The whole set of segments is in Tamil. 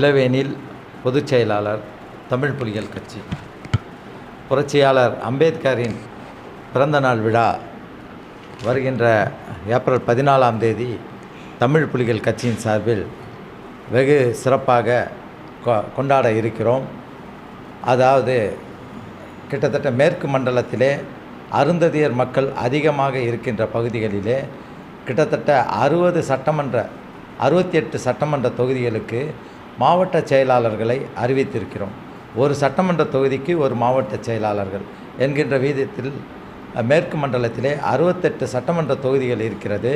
இளவேனில் பொதுச் செயலாளர் தமிழ் புலிகள் கட்சி. புரட்சியாளர் அம்பேத்கரின் பிறந்தநாள் விழா வருகின்ற ஏப்ரல் பதினாலாம் தேதி தமிழ் புலிகள் கட்சியின் சார்பில் வெகு சிறப்பாக கொ- கொண்டாட இருக்கிறோம். அதாவது கிட்டத்தட்ட மேற்கு மண்டலத்திலே அருந்ததியர் மக்கள் அதிகமாக இருக்கின்ற பகுதிகளிலே கிட்டத்தட்ட அறுபது சட்டமன்ற அறுபத்தி எட்டு சட்டமன்ற தொகுதிகளுக்கு மாவட்ட செயலாளர்களை அறிவித்திருக்கிறோம். ஒரு சட்டமன்ற தொகுதிக்கு ஒரு மாவட்ட செயலாளர்கள் என்கின்ற வீதத்தில் மேற்கு மண்டலத்திலே அறுபத்தெட்டு சட்டமன்ற தொகுதிகள் இருக்கிறது.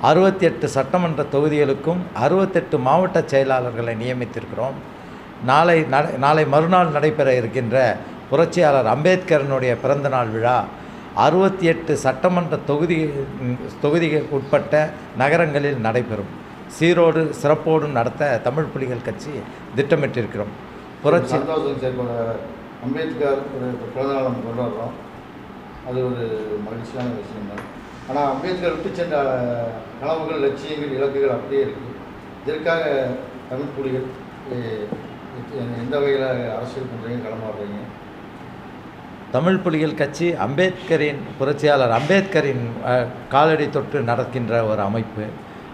அறுபத்தி எட்டு சட்டமன்ற தொகுதிகளுக்கும் அறுபத்தெட்டு மாவட்ட செயலாளர்களை நியமித்திருக்கிறோம். நாளை நாளை மறுநாள் நடைபெற இருக்கின்ற புரட்சியாளர் அம்பேத்கரனுடைய பிறந்தநாள் விழா அறுபத்தி எட்டு சட்டமன்ற தொகுதி தொகுதிக்கு உட்பட்ட நகரங்களில் நடைபெறும். சீரோடு சிறப்போடு நடத்த தமிழ் புலிகள் கட்சி திட்டமிட்டிருக்கிறோம். புரட்சி அம்பேத்கர் ஒரு பிறந்தநாள் நம்ம கொண்டாடுறோம். அது ஒரு மகிழ்ச்சியான விஷயம் தான் ஆனால் அம்பேத்கர் விட்டு சென்ற கனவுகள் லட்சியங்கள் இலக்குகள் அப்படியே இருக்குது இதற்காக தமிழ் புலிகள் எந்த வகையில் அரசியல் பண்ணுறீங்க களமாடுறீங்க? தமிழ் புலிகள் கட்சி அம்பேத்கரின் புரட்சியாளர் அம்பேத்கரின் காலடி தொட்டு நடக்கின்ற ஒரு அமைப்பு.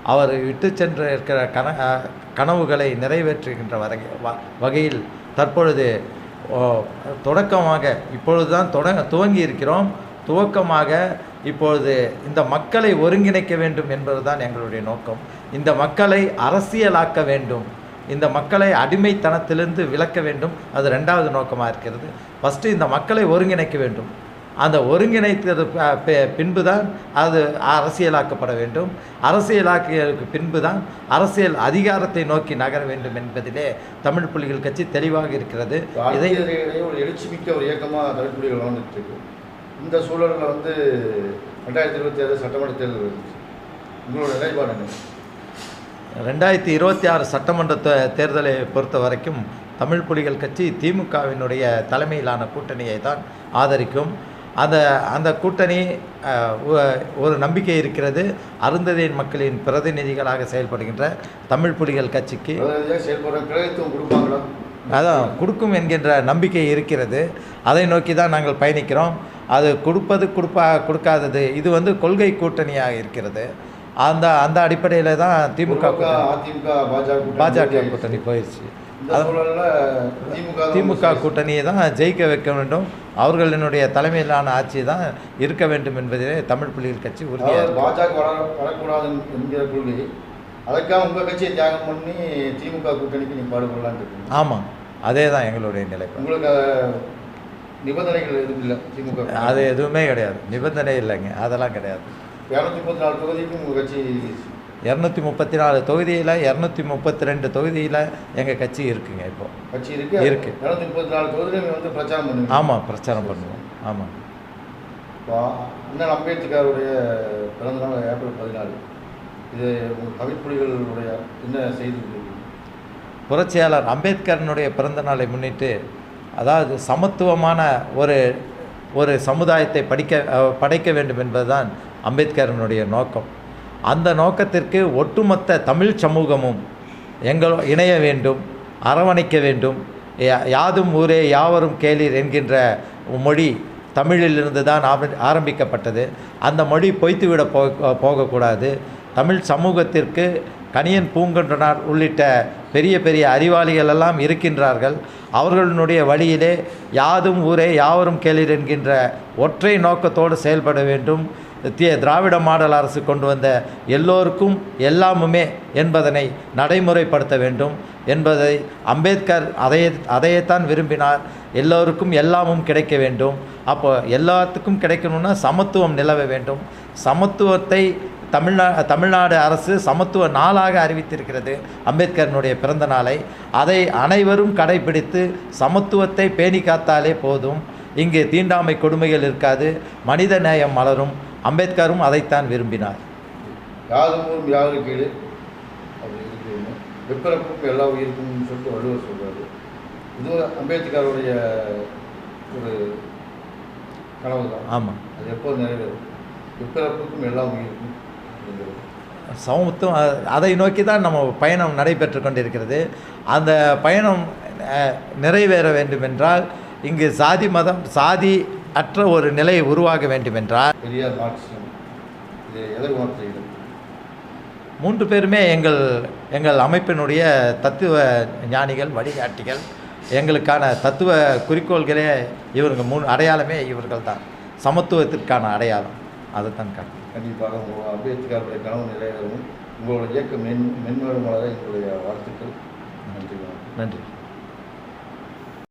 அவர் விட்டு சென்று இருக்கிற கன கனவுகளை நிறைவேற்றுகின்ற வரை வ- வகையில் தற்பொழுது தொடக்கமாக தொடக்கமாக இப்பொழுதுதான் தொட துவங்கி இருக்கிறோம் துவக்கமாக இப்பொழுது இந்த மக்களை ஒருங்கிணைக்க வேண்டும் என்பதுதான் எங்களுடைய நோக்கம். இந்த மக்களை அரசியலாக்க வேண்டும். இந்த மக்களை அடிமைத்தனத்திலிருந்து விலக்க வேண்டும். அது ரெண்டாவது நோக்கமாக இருக்கிறது. ஃபஸ்ட்டு இந்த மக்களை ஒருங்கிணைக்க வேண்டும். அந்த ஒருங்கிணைத்தது ப- பி- பின்புதான் அது அரசியலாக்கப்பட வேண்டும். அரசியலாக்கியதுக்கு பின்புதான் அரசியல் அதிகாரத்தை நோக்கி நகர வேண்டும் என்பதிலே தமிழ் புலிகள் கட்சி தெளிவாக இருக்கிறது. இதை ஒரு எழுச்சி மிக்க ஒரு இயக்கமாக தமிழ் புலிகள் வளர்ந்துட்டு இருக்கு இந்த சூழலில் வந்து ரெண்டாயிரத்தி இருபத்தி ஏழு சட்டமன்ற தேர்தல் உங்களோட நிலைப்பாடு ரெண்டாயிரத்தி இருபத்தி ஆறு சட்டமன்ற தேர்தலை பொறுத்த வரைக்கும் தமிழ் புலிகள் கட்சி திமுகவினுடைய தலைமையிலான கூட்டணியை தான் ஆதரிக்கும். அந்த அந்த கூட்டணி ஒரு நம்பிக்கை இருக்கிறது. அருந்ததியின் மக்களின் பிரதிநிதிகளாக செயல்படுகின்ற தமிழ் புலிகள் கட்சிக்கு அதான் கொடுக்கும் என்கின்ற நம்பிக்கை இருக்கிறது. அதை நோக்கி தான் நாங்கள் பயணிக்கிறோம். அது கொடுப்பது கொடுப்பா கொடுக்காதது இது வந்து கொள்கை கூட்டணியாக இருக்கிறது. அந்த அந்த அடிப்படையில் தான் திமுக அதிமுக பாஜக பாஜக கூட்டணி போயிடுச்சு. திமுக கூட்டணியை தான் ஜெயிக்க வைக்க வேண்டும். அவர்களினுடைய தலைமையிலான ஆட்சி தான் இருக்க வேண்டும் என்பதிலே தமிழ் புலிகள் கட்சி உறுதியாக. பாஜக வர வரக்கூடாது என்கிற கொள்கை அதற்காக உங்க கட்சியை தியாகம் பண்ணி திமுக கூட்டணிக்கு நீ பாடுபடலான்னு ஆமாம் அதே தான் எங்களுடைய நிலைப்பாடு. உங்களுக்கு நிபந்தனைகள் எதுவும் இல்லை திமுக அது எதுவுமே கிடையாது. நிபந்தனை இல்லைங்க. அதெல்லாம் கிடையாது. இரநூத்தி முப்பத்தி நாலு தொகுதிக்கும் உங்க கட்சி இரநூத்தி முப்பத்தி நாலு தொகுதியில் இரநூத்தி முப்பத்தி ரெண்டு தொகுதியில் எங்கள் கட்சி இருக்குங்க இப்போ. கட்சி இருக்கு. இருக்கு. இரநூத்தி முப்பத்தி நாலு தொகுதியிலும் வந்து பிரச்சாரம் பண்ணுவீங்க. ஆமாம் பிரச்சாரம் பண்ணுவோம். ஆமாம் இப்போ அண்ணல் அம்பேத்கருடைய பிறந்த நாள் ஏப்ரல் பதினாலு. இது உங்க தமிழ் புலிகளுடைய என்ன செய்தி? புரட்சியாளர் அம்பேத்கரனுடைய பிறந்த நாளை முன்னிட்டு அதாவது சமத்துவமான ஒரு ஒரு சமுதாயத்தை படிக்க படைக்க வேண்டும் என்பதுதான் அம்பேத்கரனுடைய நோக்கம். அந்த நோக்கத்திற்கு ஒட்டுமொத்த தமிழ் சமூகமும் எங்கள் இணைய வேண்டும் அரவணைக்க வேண்டும். யா- யாதும் ஊரே யாவரும் கேளீர் என்கின்ற மொழி தமிழிலிருந்து தான் ஆரம்பிக்கப்பட்டது. அந்த மொழி பொய்த்துவிட போ போகக்கூடாது. தமிழ் சமூகத்திற்கு கணியன் பூங்கொன்றனார் உள்ளிட்ட பெரிய பெரிய அறிவாளிகள் எல்லாம் இருக்கின்றார்கள். அவர்களுடைய வழியிலே யாதும் ஊரே யாவரும் கேளீர் என்கின்ற ஒற்றை நோக்கத்தோடு செயல்பட வேண்டும். திராவிட மாடல் அரசு கொண்டு வந்த எல்லோருக்கும் எல்லாமுமே என்பதனை நடைமுறைப்படுத்த வேண்டும் என்பதை அம்பேத்கர் அதையே அதையேத்தான் விரும்பினார். எல்லோருக்கும் எல்லாமும் கிடைக்க வேண்டும். அப்போ எல்லாத்துக்கும் கிடைக்கணும்னா சமத்துவம் நிலவ வேண்டும். சமத்துவத்தை தமிழ்நா தமிழ்நாடு அரசு சமத்துவ நாளாக அறிவித்திருக்கிறது அம்பேத்கரனுடைய பிறந்த நாளை. அதை அனைவரும் கடைபிடித்து சமத்துவத்தை பேணி காத்தாலே போதும். இங்கு தீண்டாமை கொடுமைகள் இருக்காது. மனித நேயம் மலரும். அம்பேத்கரும் அதைத்தான் விரும்பினார். யாதும் யாரும் கீழே வெப்பிறப்புக்கும் எல்லா உயிருக்கும் சொல்லிட்டு வள்ளுவர் சொல்றாரு. இது அம்பேத்கருடைய ஒரு கனவு தான் ஆமாம் அது எப்போது நிறைவேறும்? வெப்பிறப்புக்கும் எல்லா உயிருக்கும் சமத்துவம் அதை நோக்கி தான் நம்ம பயணம் நடைபெற்று கொண்டிருக்கிறது. அந்த பயணம் நிறைவேற வேண்டுமென்றால் இங்கு சாதி மதம் சாதி அற்ற ஒரு நிலை உருவாக வேண்டுமென்றால் பெரியார் மார்க்சியம் இது எதை உணர்த்துகிறது மூன்று பேருமே எங்கள் எங்கள் அமைப்பினுடைய தத்துவ ஞானிகள் வழிகாட்டிகள். எங்களுக்கான தத்துவ குறிக்கோள்களே இவருங்க மூணு அடையாளமே இவர்கள் தான் சமத்துவத்திற்கான அடையாளம். அதுதான் காரணம் கண்டிப்பாக அம்பேத்கருடைய கனவு நிறைவேறவும். உங்களுடைய இயக்கம் மென் மென்மேலும் வளர எங்களுடைய வாழ்த்துக்கள். நன்றி. நன்றி.